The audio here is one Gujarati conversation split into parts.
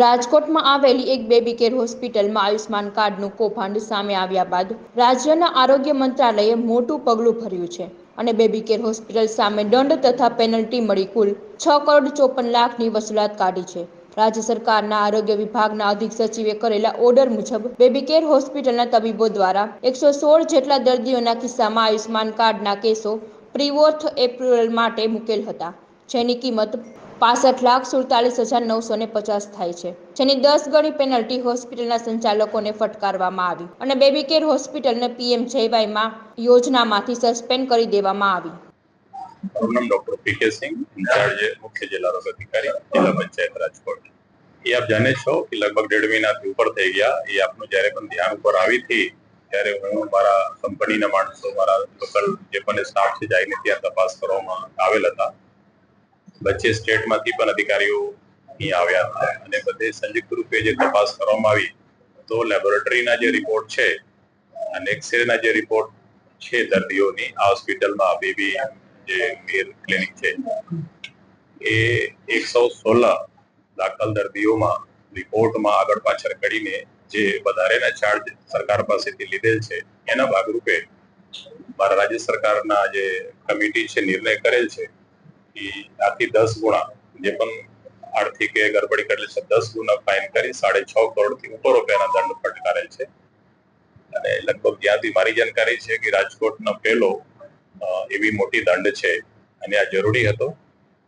રાજકોટમાં આવેલી એક બેબી કેર હોસ્પિટલમાં આયુષ્માન કાર્ડનું કૌભાંડ સામે આવ્યા બાદ રાજ્યના આરોગ્ય મંત્રાલયે મોટું પગલું ભર્યું છે અને બેબી કેર હોસ્પિટલ સામે દંડ તથા પેનલ્ટી મળી કુલ છ કરોડ ચોપન લાખની વસૂલાત કાઢી છે. રાજ્ય સરકારના આરોગ્ય વિભાગના અધિક સચિવે કરેલા ઓર્ડર મુજબ બેબી કેર હોસ્પિટલના તબીબો દ્વારા એકસો સોળ જેટલા દર્દીઓના કિસ્સામાં આયુષ્માન કાર્ડના કેસો પ્રીવોર્થ એપ્રુવલ માટે મૂકેલ હતા, જેની કિંમત પાસઠ લાખ સુડતાલીસ હજાર નવસો ને પચાસ થાય છે, જેની દસ ગણી પેનલ્ટી હોસ્પિટલના સંચાલકોને ફટકારવામાં આવી અને બેબી કેર હોસ્પિટલને પીએમ જયવાયમાં યોજનામાંથી સસ્પેન્ડ કરી દેવામાં આવી. ડોક્ટર પી કે સિંહ, ઇન્ચાર્જ મુખ્ય જિલ્લા રોગ અધિકારી, જિલ્લા પંચાયત રાજકોટ. એ આપ જાણે છો કે લગભગ દેઢ મહિનાથી ઉપર થઈ ગયા. એ આપનું જ્યારે પણ ધ્યાન ઉપર આવી હતી, ત્યારે હું મારા કંપનીના માણસો, મારા લોકલ જે પણ સ્ટાફ છે જઈને ત્યાં તપાસ કરવામાં આવેલ હતા. વચ્ચે સ્ટેટમાંથી પણ અધિકારીઓ અહીં આવ્યા હતા અને બધે સંયુક્ત રૂપે જે તપાસ કરવામાં આવી, તો લેબોરેટરીના જે રિપોર્ટ છે અને એક્સરેના જે રિપોર્ટ છે દર્દીઓની, આ હોસ્પિટલમાં બેબી જે મેર ક્લિનિક છે, એ એકસો સોળ દાખલ દર્દીઓમાં રિપોર્ટમાં આગળ પાછળ કરીને જે વધારેના ચાર્જ સરકાર પાસેથી લીધેલ છે, એના ભાગરૂપે મારા રાજ્ય સરકારના જે કમિટી છે, નિર્ણય કરેલ છે કે આથી દસ ગુણા. જે પણ આર્થિક એ ગડબડી કરેલી છે દસ ગુણા ફાઇન કરી સાડે છ કરોડથી ઉપર રૂપિયાના દંડ ફટકારેલ છે. અને લગભગ જ્યાંથી મારી જાણકારી છે કે રાજકોટનો પહેલો એવી મોટી દંડ છે. અને આ જરૂરી હતો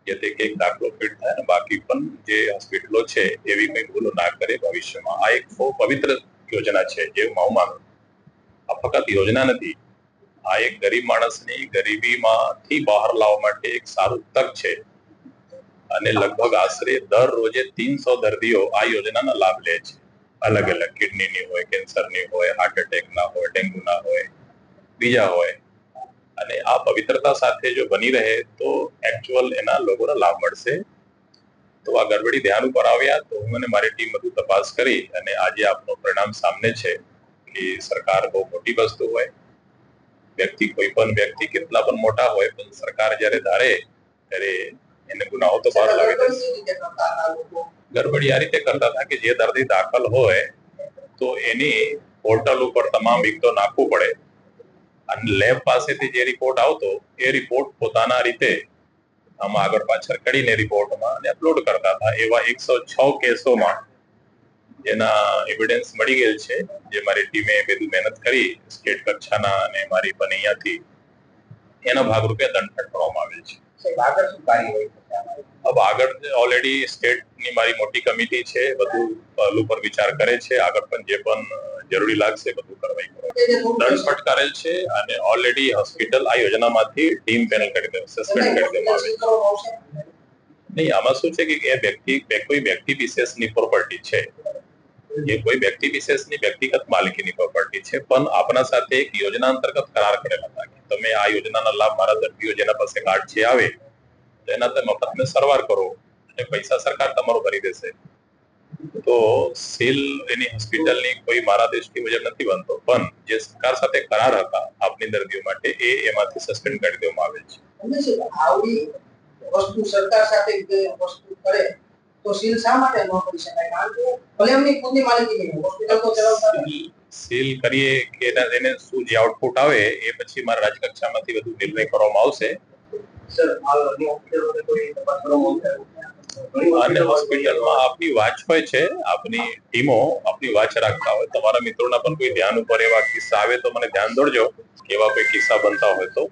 જેથી કંઈક દાખલો ફિટ થાય અને બાકી પણ જે હોસ્પિટલો છે એવી કંઈ ભૂલો ના કરે. ભવિષ્યમાં આ એક બહુ પવિત્ર યોજના છે. જે હું માનું. આ ફક્ત યોજના નથી આ એક ગરીબ માણસની ગરીબીમાંથી બહાર લાવવા માટે એક સારું તક છે. અને લગભગ આશરે દર રોજે તીનસો દર્દીઓ આ યોજનાનો લાભ લે છે. અલગ અલગ કિડનીની હોય, કેન્સરની હોય હાર્ટ એટેકના હોય, ડેન્ગ્યુના હોય, બીજા હોય. અને આ પવિત્રતા સાથે જો બની રહે તો એકચ્યુઅલ એના લોકોને લાભ મળશે. તો આ ગડબડી ધ્યાન ઉપર આવ્યા તો હું અને મારી ટીમ બધું તપાસ કરી અને આજે આપનું પરિણામ સામને છે કે સરકાર બહુ મોટી વસ્તુ હોય. વ્યક્તિ, કોઈ પણ વ્યક્તિ, કેટલા પણ મોટા હોય, પણ સરકાર જ્યારે ધારે, ત્યારે એને ગુનાઓ તો બહાર લાવી દે. ગરબડી આ રીતે કરતા હતા કે જે દર્દી દાખલ હોય, તો એની પોર્ટલ ઉપર તમામ વિગતો નાખવું પડે. અને લેબ પાસેથી જે રિપોર્ટ આવતો, એ રિપોર્ટ પોતાના રીતે આમાં આગળ પાછળ કરીને રિપોર્ટમાં અને અપલોડ કરતા હતા. એવા એકસો છ કેસોમાં જેના એવિડન્સ મળી ગયેલ છે જે મારી ટીમે બધું મહેનત કરી સ્ટેટ કક્ષાના અને મારી પણ અહીંયાથી એના ભાગરૂપે દંડ ફટકારવામાં આવેલ છે. આગળ? હવે ઓલરેડી સ્ટેટની મારી મોટી કમિટી છે બધું પહેલું પર વિચાર કરે છે આગળ પણ જે પણ જરૂરી લાગશે બધું કરવાઈ દંડ ફટકારેલ છે અને ઓલરેડી હોસ્પિટલ આ યોજનામાંથી ટીમ પેનલ કરી દે સસ્પેન્ડ કરી દેવામાં આવે છે. નહીં આમાં શું છે કે એ વ્યક્તિ કોઈ વ્યક્તિ વિશેષની પ્રોપર્ટી છે. એ કોઈ વ્યક્તિ વિશેષની વ્યક્તિગત માલિકીની પ્રોપર્ટી છે, પણ આપણા સાથે એક યોજના અંતર્ગત કરાર કરેલા હતા કે તમે આ યોજનાના લાભ મારા દર્દીઓ જેના પાસે કાર્ડ છે આવે, તો એના તમે મફતને સરવાર કરો અને પૈસા સરકાર તમારો ભરી દેશે. તો સીલ એની હોસ્પિટલની કોઈ મારા દેશથી મુજબ નથી બનતો, પણ જે સરકાર સાથે કરાર હતા આપની દર્દીઓ માટે, એ એમાંથી સસ્પેન્ડ કરી દેવામાં આવે છે. વસ્તુ સરકાર સાથે વસ્તુ કરે? તો સીલ શા માટે ન કરી શકાય? કારણ કે ભલે એમની ખુદની માલિકી નહીં હોસ્પિટલ તો ચલાવતા. સીલ કરીએ કે એના- એને શું જે આઉટપુટ આવે એ પછી મારા રાજકક્ષામાંથી બધું નિર્ણય કરવામાં આવશે. સર અને હોસ્પિટલમાં આપની વાચ હોય છે આપની ટીમો આપની વાચ રાખતા હોય. તમારા મિત્રોના પણ કોઈ ધ્યાન ઉપર એવા કિસ્સા આવે તો મને ધ્યાન દોડજો એવા કોઈ કિસ્સા બનતા હોય તો.